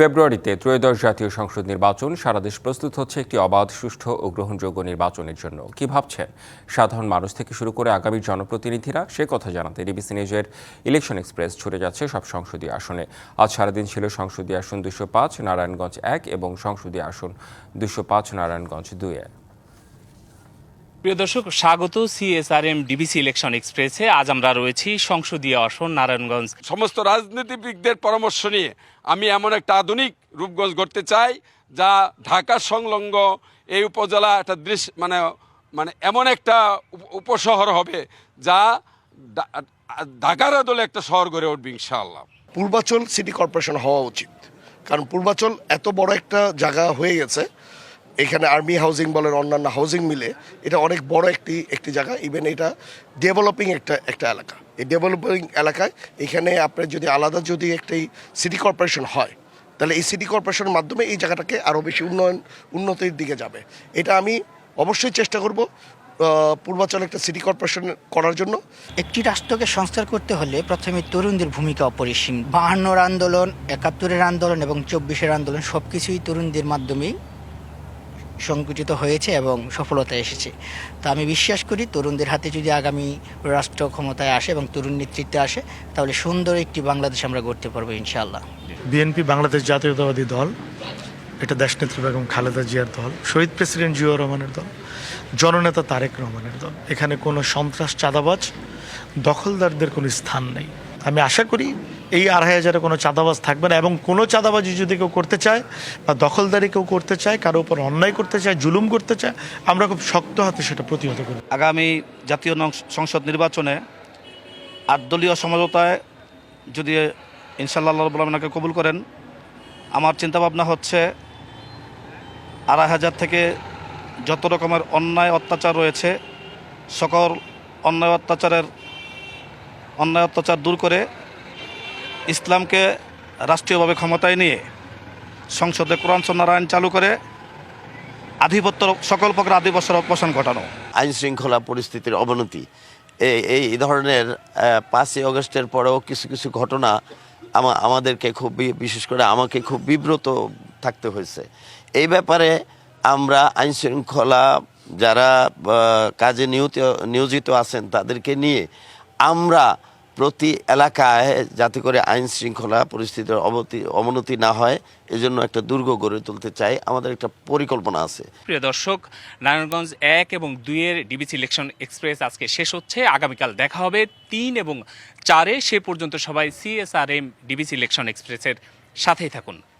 ফেব্রুয়ারিতে ত্রয়োদশ জাতীয় সংসদ নির্বাচন, সারা দেশ প্রস্তুত হচ্ছে একটি অবাধ, সুষ্ঠু ও গ্রহণযোগ্য নির্বাচনের জন্য। কি ভাবছেন? সাধারণ মানুষ থেকে শুরু করে আগামী জনপ্রতিনিধিরা, সে কথা জানাতে ডিবিসি নিউজের ইলেকশন এক্সপ্রেস ছুটে যাচ্ছে সব সংসদীয় আসনে। আজ সারাদিন ছিল সংসদীয় আসন দুশো পাঁচ, নারায়ণগঞ্জ এক এবং সংসদীয় আসন দুশো পাঁচ, নারায়ণগঞ্জ দুয়ে প্রিয় দর্শক স্বাগত সিএসআরএম ডিবিসি ইলেকশন এক্সপ্রেসে। আজ আমরা রয়েছি সংসদীয় আসন নারায়ণগঞ্জ। সমস্ত রাজনীতিবিদদের পরামর্শ নিয়ে আমি এমন একটা আধুনিক রূপগঞ্জ গড়তে চাই যা ঢাকা সংলগ্ন এই উপজেলা একটা দৃশ্য মানে মানে এমন একটা উপ- উপশহর হবে যা ঢাকার আদলে একটা শহর গড়ে উঠবে ইনশাআল্লাহ। পূর্বাচল সিটি কর্পোরেশন হওয়া উচিত। কারণ পূর্বাচল এত বড় একটা জায়গা হয়ে গেছে এখানে আর্মি হাউজিং বলেন, অন্যান্য হাউজিং মিলে এটা অনেক বড় একটি একটি জায়গা। ইভেন এটা ডেভেলপিং একটা একটা এলাকা। এই ডেভেলপিং এলাকায় এখানে আপনার যদি আলাদা যদি একটি সিটি কর্পোরেশন হয়, তাহলে এই সিটি কর্পোরেশনের মাধ্যমে এই জায়গাটাকে আরও বেশি উন্নয়ন, উন্নতির দিকে যাবে। এটা আমি অবশ্যই চেষ্টা করব পূর্বাচল একটা সিটি কর্পোরেশন করার জন্য। একটি রাষ্ট্রকে সংস্কার করতে হলে প্রথমে তরুণদের ভূমিকা অপরিসীম। বাহান্নর আন্দোলন, একাত্তরের আন্দোলন এবং চব্বিশের আন্দোলন সব কিছুই তরুণদের মাধ্যমেই সংকুচিত হয়েছে এবং সফলতা এসেছে। তা আমি বিশ্বাস করি তরুণদের হাতে যদি আগামী রাষ্ট্র ক্ষমতায় আসে এবং তরুণ নেতৃত্বে আসে, তাহলে সুন্দর একটি বাংলাদেশ আমরা গড়তে পারব ইনশাআল্লাহ। বিএনপি বাংলাদেশ জাতীয়তাবাদী দল, এটা দেশনেত্রী বেগম খালেদা জিয়ার দল, শহীদ প্রেসিডেন্ট জিয়াউর রহমানের দল, জননেতা তারেক রহমানের দল। এখানে কোনো সন্ত্রাস, চাঁদাবাজ, দখলদারদের কোনো স্থান নেই। আমি আশা করি এই আড়াই হাজারে কোনো চাঁদাবাজ থাকবে না। এবং কোনো চাঁদাবাজি যদি কেউ করতে চায় বা দখলদারি কেউ করতে চায়, কারও উপর অন্যায় করতে চায়, জুলুম করতে চায়, আমরা খুব শক্ত হাতে সেটা প্রতিহত করি। আগামী জাতীয় সংসদ নির্বাচনে আট দলীয় সমঝোতায় যদি ইনশাল্লাহ রব্বুল কবুল করেন, আমার চিন্তাভাবনা হচ্ছে আড়াই হাজার থেকে যত রকমের অন্যায় অত্যাচার রয়েছে, সকল অন্যায় অত্যাচারের অন্যায় অত্যাচার দূর করে ইসলামকে রাষ্ট্রীয়ভাবে ক্ষমতায় নিয়ে সংসদে কোরআন আইন চালু করে আধিপত্য সকল প্রকার আধিপত্যের অপসারণ ঘটানো। আইন শৃঙ্খলা পরিস্থিতির অবনতি। এই এই ধরনের পাঁচই অগস্টের পরেও কিছু কিছু ঘটনা আমাদেরকে খুব বিশেষ করে আমাকে খুব বিব্রত থাকতে হয়েছে। এই ব্যাপারে আমরা আইন শৃঙ্খলা যারা কাজে নিয়োজিত আছেন তাদেরকে নিয়ে আমরা প্রতি এলাকায় যাতে করে আইন শৃঙ্খলা পরিস্থিতির অবতি অবনতি না হয়, এজন্য একটা দুর্গ গড়ে তুলতে চাই। আমাদের একটা পরিকল্পনা আছে। প্রিয় দর্শক, নারায়ণগঞ্জ এক এবং দুইয়ের ডিবিসি ইলেকশন এক্সপ্রেস আজকে শেষ হচ্ছে। আগামীকাল দেখা হবে তিন এবং চারে। সে পর্যন্ত সবাই সিএসআরএম ডিবিসি ইলেকশন এক্সপ্রেসের সাথেই থাকুন।